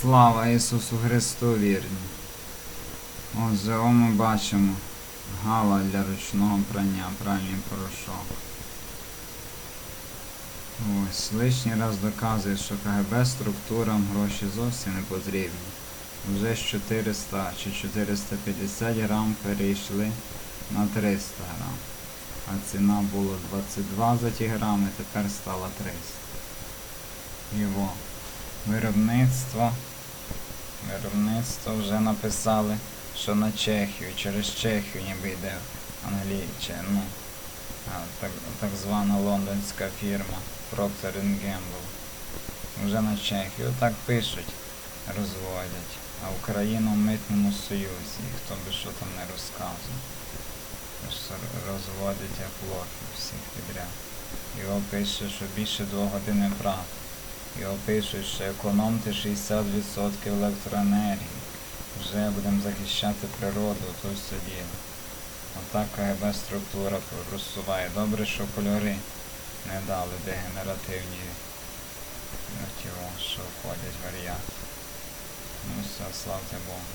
Слава Ісусу Христу вірні. Отже, о ми бачимо гала для ручного прання, пральний порошок. Ось, лишній раз доказує, що КГБ структурам гроші зовсім не потрібні. Вже з 400 чи 450 грам перейшли на 300 грам. А ціна була 22 за ті грами, тепер стала 300. Його виробництво. Виробництво вже написали, що на Чехію, через Чехію ніби йде англійче, ну, так, так звана лондонська фірма Procter Gamble. Вже на Чехію так пишуть, розводять. А Україна в митному союзі, хто би що там не розказував. Розводять як лохи всіх підряд. Його пише, що більше двох годин не брати. Його пишуть, що економте 60% електроенергії. Вже будемо захищати природу, то все діло. Отак КГБ структура просуває. Добре, що кольори не дали дегенеративні ті, що входять варіанти. Ну все, славте Богу.